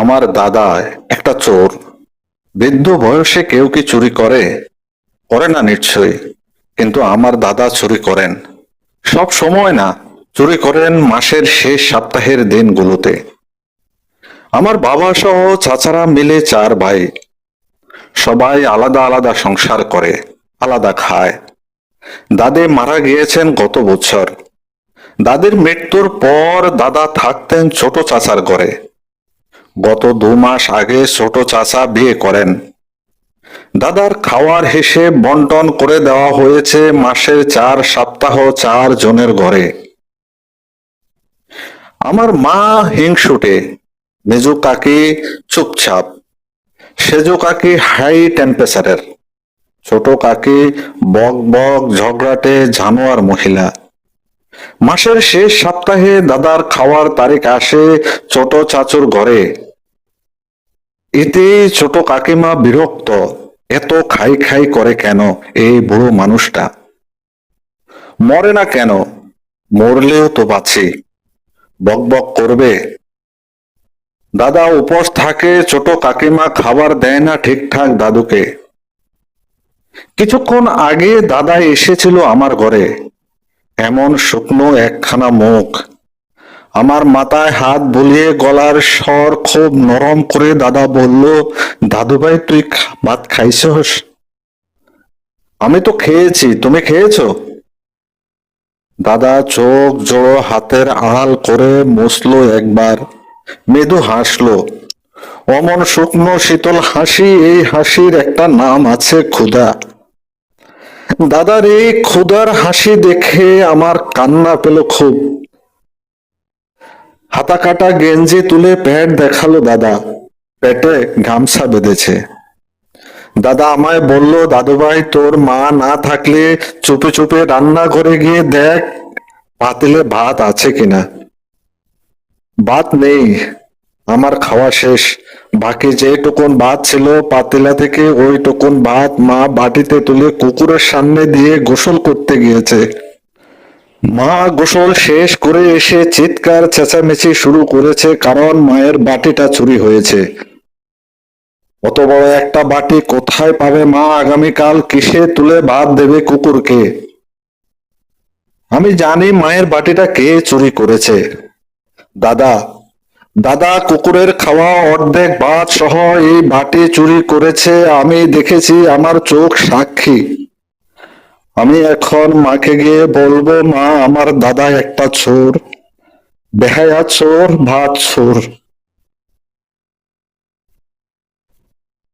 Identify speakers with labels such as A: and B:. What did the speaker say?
A: আমার দাদা একটা চোর। বৃদ্ধ বয়সে কেউ কি চুরি করে? করে না নিশ্চয়ই, কিন্তু আমার দাদা চুরি করেন। সব সময় না, চুরি করেন মাসের শেষ সপ্তাহের দিনগুলোতে। আমার বাবা সহ চাচারা মিলে চার ভাই। সবাই আলাদা আলাদা সংসার করে, আলাদা খায়। দাদে মারা গিয়েছেন গত বছর। দাদের মৃত্যুর পর দাদা থাকতেন ছোট চাচার ঘরে। গত দু মাস আগে ছোট চাচা বিয়ে করেন। দাদার খাওয়ার হিসেব বন্টন করে দেওয়া হয়েছে মাসের চার সপ্তাহ চার জনের ঘরে। আমার মা হিংসুটে, মেজু কাকি চুপচাপ, সেজো কাকি হাই টেম্পারেচারের, ছোট কাকি বক বক ঝগড়াটে জানোয়ার মহিলা। মাসের শেষ সপ্তাহে দাদার খাওয়ার তারিখ আসে ছোট চাচুর ঘরে। এতে ছোট কাকিমা বিরক্ত। এত খাই খাই করে কেন এই বুড়ো মানুষটা? মরে না কেন? মরলেও তো বাঁচি। বক বক করবে। দাদা উপোস থাকে, ছোট কাকিমা খাবার দেয় না ঠিকঠাক দাদুকে। কিছুক্ষণ আগে দাদা এসেছিল আমার ঘরে। এমন শুকনো একখানা মুখ। আমার মাথায় হাত বুলিয়ে গলার স্বর খুব নরম করে দাদা বলল দাদু ভাই তুই ভাত খাইছস? আমি তো খেয়েছি, তুমি খেয়েছো? দাদা চোখ জোড়ো হাতের আড়াল করে মুছলো একবার। মৃদু হাসলো, অমন শুকনো শীতল হাসি, এই হাসির একটা নাম আছে ক্ষুধা। দাদার এই ক্ষুধার হাসি দেখে আমার কান্না পেল খুব। হাতা কাটা গেঞ্জি তুলে প্যাট দেখাল দাদা। পেটে গামছা বেঁধেছে। দাদা আমায় বলল দাদু ভাই তোর মা না থাকলে চুপে চুপে রান্না ঘরে গিয়ে দেখ, পাতিলে ভাত আছে কিনা। ভাত নেই, আমার খাওয়া শেষ। বাকি যেটুকুন ভাত ছিল পাতিলা থেকে ওই টুকুন ভাত মা বাটিতে তুলে কুকুরের সামনে দিয়ে গোসল করতে গিয়েছে। মা গোসল শেষ করে এসে চিৎকার চেঁচামেচি শুরু করেছে, কারণ মায়ের বাটিটা চুরি হয়েছে। অত বড় একটা বাটি কোথায় পাবে মা আগামীকাল? কিসে তুলে ভাত দেবে কুকুরকে? আমি জানি মায়ের বাটিটা কে চুরি করেছে। দাদা দাদা, কুকুরের খাওয়া অর্ধেক ভাত সহ এই বাটি চুরি করেছে, আমি দেখেছি আমার চোখ সাক্ষী। আমি এখন মাকে গিয়ে বলব মা আমার দাদা একটা চোর। বেহায়া চোর ভাত চোর।